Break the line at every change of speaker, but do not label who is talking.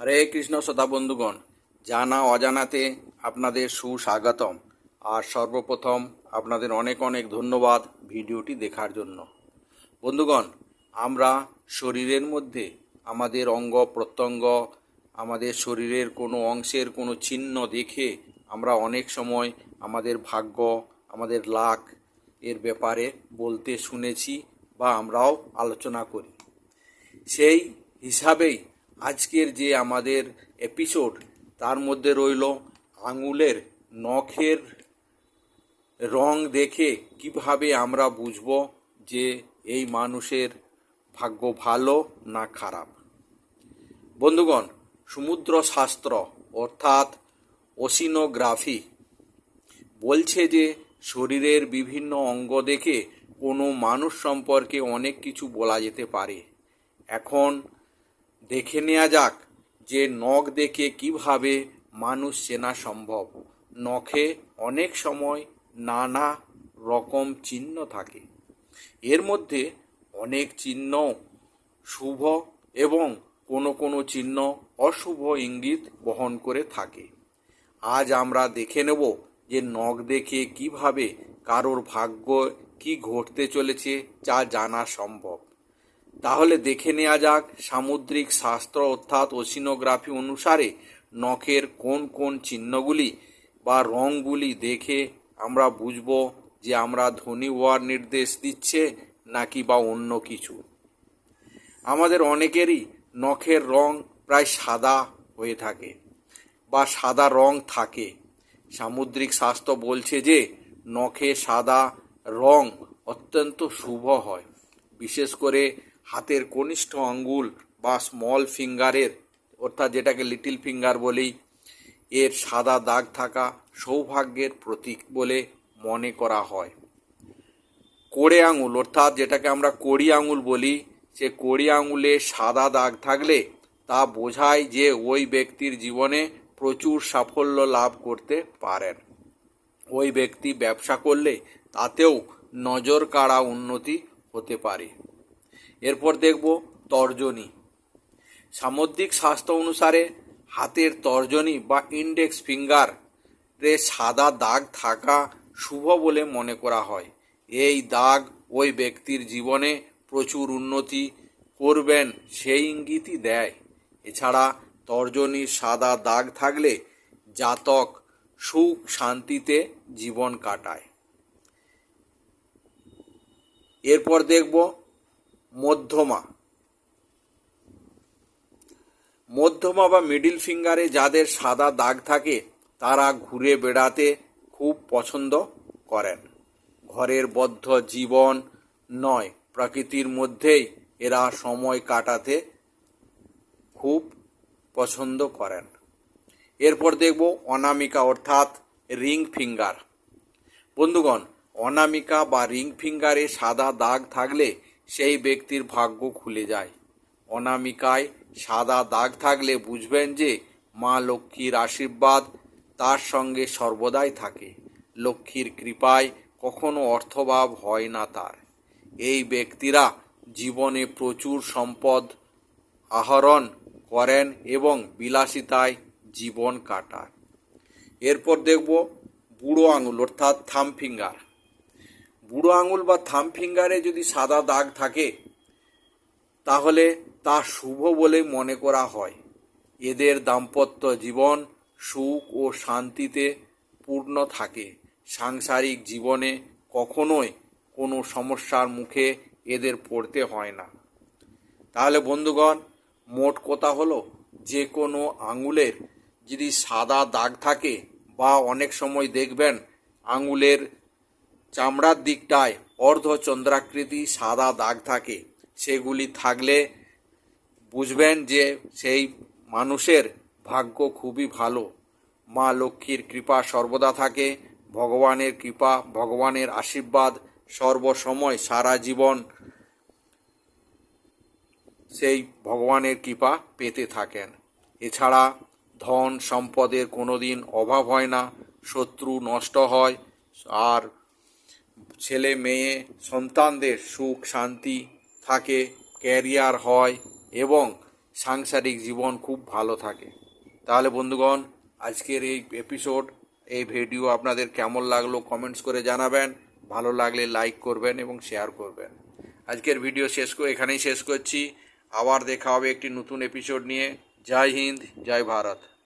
হরে কৃষ্ণ শ্রোতা বন্ধুগণ, জানা অজানাতে আপনাদের সুস্বাগতম। আর সর্বপ্রথম আপনাদের অনেক অনেক ধন্যবাদ ভিডিওটি দেখার জন্য। বন্ধুগণ, আমরা শরীরের মধ্যে আমাদের অঙ্গ প্রত্যঙ্গ, আমাদের শরীরের কোনো অংশের কোনো চিহ্ন দেখে আমরা অনেক সময় আমাদের ভাগ্য, আমাদের লাক এর ব্যাপারে বলতে শুনেছি বা আমরাও আলোচনা করি। সেই হিসাবেই আজকের যে আমাদের এপিসোড তার মধ্যে রইল আঙুলের নখের রং দেখে কীভাবে আমরা বুঝব যে এই মানুষের ভাগ্য ভালো না খারাপ। বন্ধুগণ সমুদ্র শাস্ত্র অর্থাৎ ওসিনোগ্রাফি বলছে যে শরীরের বিভিন্ন অঙ্গ দেখে কোনো মানুষ সম্পর্কে অনেক কিছু বলা যেতে পারে। এখন দেখে নেওয়া যাক যে নখ দেখে কীভাবে মানুষ চেনা সম্ভব। নখে অনেক সময় নানা রকম চিহ্ন থাকে। এর মধ্যে অনেক চিহ্ন শুভ এবং কোনো কোনো চিহ্ন অশুভ ইঙ্গিত বহন করে থাকে। আজ আমরা দেখে নেব যে নখ দেখে কীভাবে কারোর ভাগ্য কি ঘটতে চলেছে, যা জানা সম্ভব। তাহলে দেখে নেওয়া যাক সামুদ্রিক শাস্ত্র অর্থাৎ ওসিনোগ্রাফি অনুসারে নখের কোন কোন চিহ্নগুলি বা রঙগুলি দেখে আমরা বুঝব যে আমরা ধনী হওয়ার নির্দেশ দিচ্ছে নাকি বা অন্য কিছু। আমাদের অনেকেরই নখের রং প্রায় সাদা হয়ে থাকে বা সাদা রং থাকে। সামুদ্রিক স্বাস্থ্য বলছে যে নখে সাদা রং অত্যন্ত শুভ হয়। বিশেষ করে হাতের কনিষ্ঠ আঙ্গুল বা স্মল ফিঙ্গারের অর্থাৎ যেটাকে লিটিল ফিঙ্গার বলি এর সাদা দাগ থাকা সৌভাগ্যের প্রতীক বলে মনে করা হয়। কোড়ে আঙুল অর্থাৎ যেটাকে আমরা কড়ি আঙুল বলি, সে কড়ি আঙুলে সাদা দাগ থাকলে তা বোঝায় যে ওই ব্যক্তির জীবনে প্রচুর সাফল্য লাভ করতে পারেন। ওই ব্যক্তি ব্যবসা করলে তাতেও নজর কাড়া উন্নতি হতে পারে। এরপর দেখব তর্জনী। সামুদ্রিক স্বাস্থ্য অনুসারে হাতের তর্জনী বা ইন্ডেক্স ফিঙ্গার সাদা দাগ থাকা শুভ বলে মনে করা হয়। এই দাগ ওই ব্যক্তির জীবনে প্রচুর উন্নতি করবেন, সেই ইঙ্গিতই দেয়। এছাড়া তর্জনীর সাদা দাগ থাকলে জাতক সুখ শান্তিতে জীবন কাটায়। এরপর দেখব মধ্যমা। মধ্যমা বা মিডিল ফিঙ্গারে যাদের সাদা দাগ থাকে, তারা ঘুরে বেড়াতে খুব পছন্দ করেন। ঘরের বদ্ধ জীবন নয়, প্রকৃতির মধ্যেই এরা সময় কাটাতে খুব পছন্দ করেন। এরপর দেখব অনামিকা অর্থাৎ রিং ফিঙ্গার বন্ধুগণ, অনামিকা বা রিং ফিঙ্গারে সাদা দাগ থাকলে সেই ব্যক্তির ভাগ্য খুলে যায়। অনামিকায় সাদা দাগ থাকলে বুঝবেন যে মা লক্ষ্মীর আশীর্বাদ তার সঙ্গে সর্বদাই থাকে। লক্ষ্মীর কৃপায় কখনো অর্থভাব হয় না তার। এই ব্যক্তিরা জীবনে প্রচুর সম্পদ আহরণ করেন এবং বিলাসিতায় জীবন কাটায় এরপর দেখব বুড়ো আঙুল, অর্থাৎ থাম ফিঙ্গার বুড়ো আঙুল বা থাম ফিঙ্গারে যদি সাদা দাগ থাকে, তাহলে তা শুভ বলে মনে করা হয়। এদের দাম্পত্য জীবন সুখ ও শান্তিতে পূর্ণ থাকে। সাংসারিক জীবনে কখনোই কোনো সমস্যার মুখে এদের পড়তে হয় না। তাহলে বন্ধুগণ, মোট কথা হলো, যে কোনো আঙুলের যদি সাদা দাগ থাকে বা অনেক সময় দেখবেন আঙুলের চামড়ার দিকটায় অর্ধচন্দ্রাকৃতি সাদা দাগ থাকে। সেগুলি থাকলে বুঝবেন যে সেই মানুষের ভাগ্য খুবই ভালো। মা লক্ষ্মীর কৃপা সর্বদা থাকে, ভগবানের কৃপা, ভগবানের আশীর্বাদ, সর্বসময় সারা জীবন সেই ভগবানের কৃপা পেতে থাকেন। এছাড়া ধন সম্পদের কোনো দিন অভাব হয় না, শত্রু নষ্ট হয়, আর ছেলে, মেয়ে, সন্তানদের সুখ, শান্তি থাকে, ক্যারিয়ার হয় এবং সাংসারিক জীবন খুব ভালো থাকে। তাহলে বন্ধুগণ, আজকের এই এপিসোড এই ভিডিও আপনাদের কেমন লাগল কমেন্টস করে জানাবেন। ভালো লাগলে লাইক করবেন এবং শেয়ার করবেন। আজকের ভিডিও শেষ করে এখানেই শেষ করছি। আবার দেখা হবে একটি নতুন এপিসোড নিয়ে। জয় হিন্দ, জয় ভারত।